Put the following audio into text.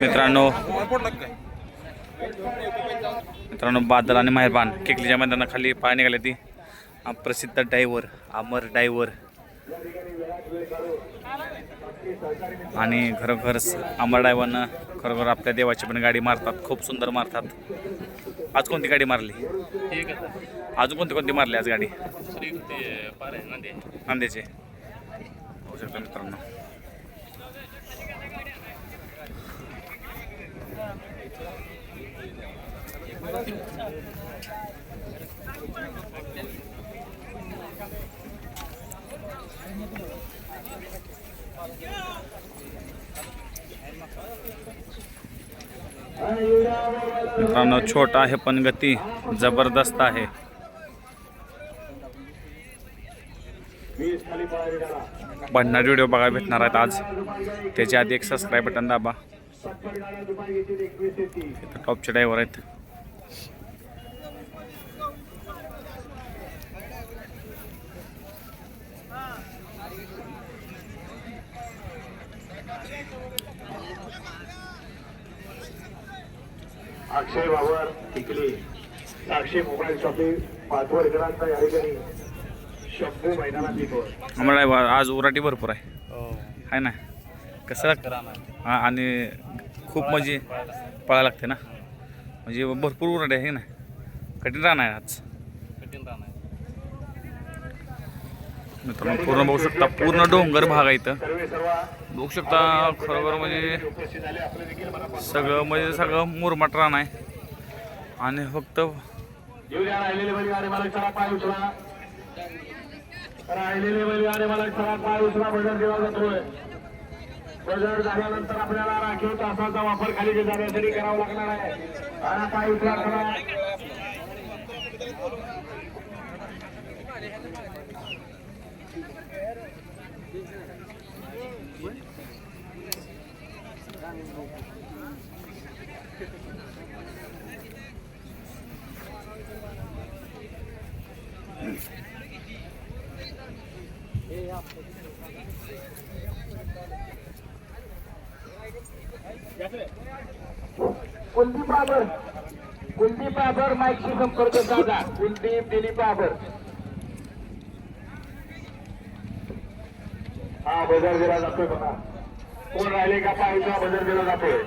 मित्रांनो. मित्रांनो बादल आणि मेहरबान. केकलीच्या मैदानाखाली पाय निघाले ती. प्रसिद्ध डायव्हर अमर डायव्हर. आणि खरोखर अमर डायव्हरनं खरोखर आपल्या देवाची पण गाडी मारतात. खूप सुंदर मारतात. आज कोणती गाडी मारली? अजून कोणती कोणती मारली आज गाडी? नांदेचे होऊ मित्रांनो. मित्रांनो छोटा आहे पण गती जबरदस्त आहे. भन्नाट व्हिडिओ बघायला भेटणार आहेत आज. त्याच्या आधी एक सबस्क्राईब बटन दाबा. टॉपचे ड्रायव्हर आहेत. अक्षय बाबर टिकली. साक्षी मोबाईल शॉपिंग पाचवर एकरांचा या ठिकाणी शंभू मैदानात येतो आम्हाला आज उराटी भरपूर आहे. आहे ना? कसं लागतं हा आणि खूप म्हणजे पळायला लागते ना? म्हणजे भरपूर उरडे आहे ना कठीण राहणार आहे आज. मित्रांनो पूर्ण बघू शकता पूर्ण डोंगर भाग आहे इथं. बघू शकता खरोखर म्हणजे सगळं म्हणजे सगळं मुरमाट रान आहे. आणि फक्त राहिलेले बैलगाडी झाल्यानंतर आपल्याला राखीव तासाचा वापर खाली जाण्यासाठी करावा लागणार आहे. आणि पाय उचला करा कुलदीप बाबर. कुलदीप बाबर माईकशी संपर्क साधा कुलदीप दिलीप बाबर. हा बजर दिला जातोय बघा. कोण राहिले का पाहायचा? बजर दिला जातोय.